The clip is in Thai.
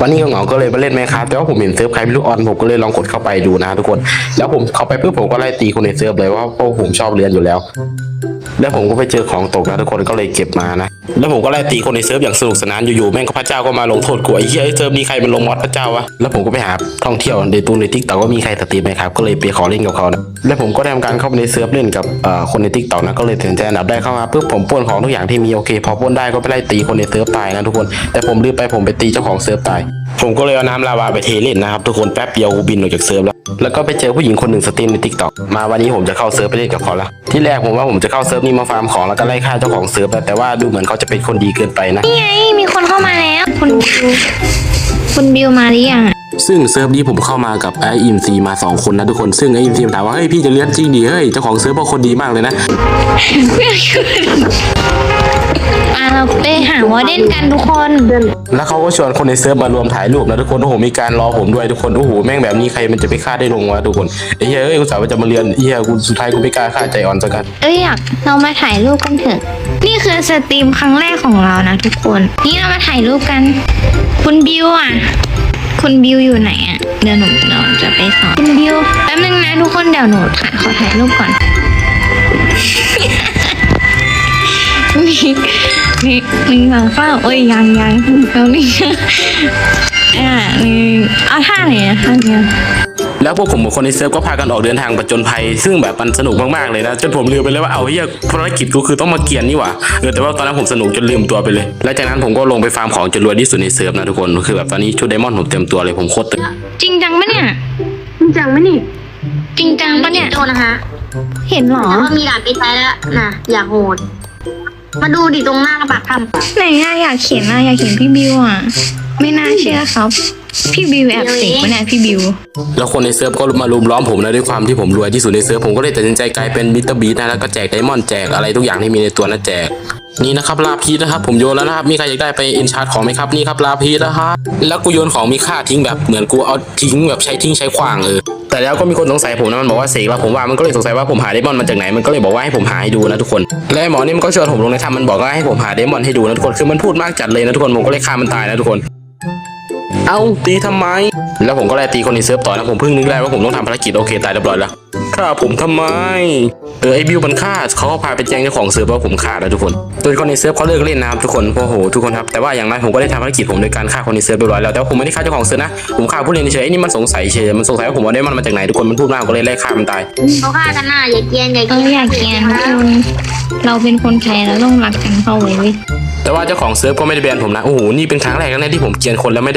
วันนี้ก็เหงาก็เลยมาเล่นไหมครับแต่ว่าผมเห็นเซิร์ฟใครไม่รู้ออนผมก็เลยลองกดเข้าไปดูนะทุกคน แล้วผมเข้าไปเพื่อผมก็ไล่ตีคนในเซิร์ฟเลยว่าเพราะผมชอบเรียนอยู่แล้ว แล้วผมก็ไปเจอของตกนะทุกคนก็เลยเก็บมานะ แล้วผมก็ไล่ตีคนในเซิร์ฟอย่างสนุกสนานอยู่ๆแม่งก็พระเจ้าก็มาลงโทษกูไอ้เหี้ยไอ้เซิร์ฟนี้ใครมันลงมอดพระเจ้าวะ แล้วผมก็ไปหาท่องเที่ยวในตูนในทิกตอกว่ามีใครสตรีมไหมครับก็เลยไปขอเล่นกับเขานะแล้วผมก็ได้ทำการเข้าไปในเซิร์ฟเล่นกับคนในทิกตอกนะก็เลยตัดสินใจอันดับได้เข้ามาปุ๊บผมป้นของทุกอย่างที่มีโอเค พอป้นได้ก็ไปไล่ตีคนในเซิร์ฟตายนะทุกคน แต่ผมลืมไปผมไปตีเจ้าของเซิร์ฟตายผมก็เลยเอาน้ำลาวาไปเทเล่นนะครับทุกคนแป๊บเดียวกูบินออกจากเซิร์ฟแล้ว แล้วก็ไปเจอผู้หญิงคนหนึ่งสตรีมในทิกตอกมาวันนี้ผมจะเข้าเซิร์ฟไปเล่นกับเขาละที่แรกผมว่าผมจะเข้าเซิร์ฟนี้มาฟาร์มของแล้วก็ไล่ฆ่าเจ้าของเซิร์ฟแล้วแต่ว่าดูเหมือนเขาจะเป็นคนดีเกินไปนะนี่ไงมีคนเข้ามาแล้วคุณบิวคุณบิวมาหรือยังอะซึ่งเซิร์ฟนี้ผมเข้ามากับไออิมซีมาสองคนนะทุกคนซึ่งไออิมซีถามว่าเฮ้ยพี่จะเลี้ยงจริงดิเฮ้ยเจ้าของเซิร์ฟเป็นคนดีมากเลยนะอะ เราไปหาวอร์เดนกันทุกคน แล้วเขาก็ชวนคนในเซิร์ฟมารวมถ่ายรูปนะทุกคนโอ้โหมีการรอผมด้วยทุกคนโอ้โหแม่งแบบนี้ใครมันจะไปฆ่าได้ลงวะทุกคนไอ้เหี้ยเอ้ยกูสาวว่าจะมาเรียนไอ้เหี้ยกูสุดท้ายกูไม่กล้าฆ่าใจอ่อนสักกันเอ้ยอยากเรามาถ่ายรูปกันเถอะ นี่คือสตรีมครั้งแรกของเรานะทุกคน นี่เรามาถ่ายรูปกัน คุณบิวอะ คุณบิวอยู่ไหนอะเดี๋ยวหนูเราจะไปสอนคุณบิวแป๊บนึงนะทุกคนเดี๋ยวหนูถ่ายขอถ่ายรูปก่อน มีมีหนึ่งสองสามโอ้ยยังยังเอานี่อ่าหนึ่งเอาท่าไหนอะท่าเนี้ยแล้วพวกผมกับคนในเซิร์ฟก็พากันออกเดินทางประจนภัย ซึ่งแบบมันสนุกมากๆเลยนะ จนผมลืมไปเลยว่าเอาเฮียภารกิจกูคือต้องมาเกียนนี่หว่าเออแต่ว่าตอนนั้นผมสนุกจนลืมตัวไปเลย แล้วจากนั้นผมก็ลงไปฟาร์มของจนรวยที่สุดในเซิร์ฟนะทุกคน คือแบบตอนนี้ชุดไดมอนด์ผมเต็มตัวเลยผมโคตรตึงจริงจังปะเนี่ย จริงจังไหมนี่ จริงจังปะเนี่ยโดนนะฮะเห็นเหรอแต่ว่ามีด่านปิดท้ายแล้วนะอย่าโหด มาดูดิตรงหน้ากระบะทำไหนอะอยากเขียนอะอยากเขียนพี่บิวอะไม่น่าเชื่อครับ พี่บิวแอบเสกปะเนี่ยพี่บิว แล้วคนในเซิร์ฟก็มารุมล้อมผมนะด้วยความที่ผมรวยที่สุดในเซิร์ฟผมก็เลยตัดสินใจกลายเป็นมิสเตอร์บีนะแล้วก็แจกไดมอนด์แจกอะไรทุกอย่างที่มีในตัวนะแจกนี่นะครับลาพีชนะครับผมโยนแล้วนะครับมีใครอยากได้ไปเอ็นชาร์ดของไหมครับนี่ครับลาพีชนะครับแล้วกูโยนของมีค่าทิ้งแบบเหมือนกูเอาทิ้งแบบใช้ทิ้งใช้ขว้างเออ แต่แล้วก็มีคนสงสัยผมนะมันบอกว่าเสกแล้วผมว่ามันก็เลยสงสัยว่าผมหาไดมอนด์มาจากไหนมันก็เลยบอกว่าให้ผมหาให้ดูนะทุกคน และหมอนี่มันก็ชวนผมลงในถ้ำมันบอกว่าให้ผมหาไดมอนด์ให้ดูนะทุกคนคือมันพูดมากจัดเลยนะทุกคนผมก็เลยฆ่ามันตายนะทุกคนเอาตีทำไม แล้วผมก็เลยตีคนในเซิร์ฟต่อนะผมเพิ่งนึกได้ว่าผมต้องทำภารกิจโอเคตายเรียบร้อยแล้ว ฆ่าผมทำไม เออไอบิวมันฆ่าเขาก็พาไปแจ้งเจ้าของเซิร์ฟว่าผมฆ่าแล้วทุกคนโดยคนในเซิร์ฟเขาเลิกเล่นนะครับทุกคนโอ้โหทุกคนครับแต่ว่าอย่างไรผมก็ได้ทำภารกิจผมโดยการฆ่าคนในเซิร์ฟเรียบร้อยแล้วแต่ว่าผมไม่ได้ฆ่าเจ้าของเซิร์ฟนะผมฆ่าผู้เล่นเฉยๆไอ้นี่มันสงสัยเฉยมันสงสัยว่าผมเอาได้มันมาจากไหนทุกคนมันพูดมากผมก็เลยไล่ฆ่ามันตายเขาฆ่ากันหน้าอย่าเกรียนอย่าเอเกรียอนอยากเขียนทุกคนเราเป็นคนไทยเราต้องรักกันเข้าไว้เว้ย แต่ว่าเจ้าของเซิร์ฟก็ไม่ได้แบนผมนะโอ้โหนี่เป็นครั้งแรกแล้วนะที่ผมเกลียนคนแล้วไม่ได้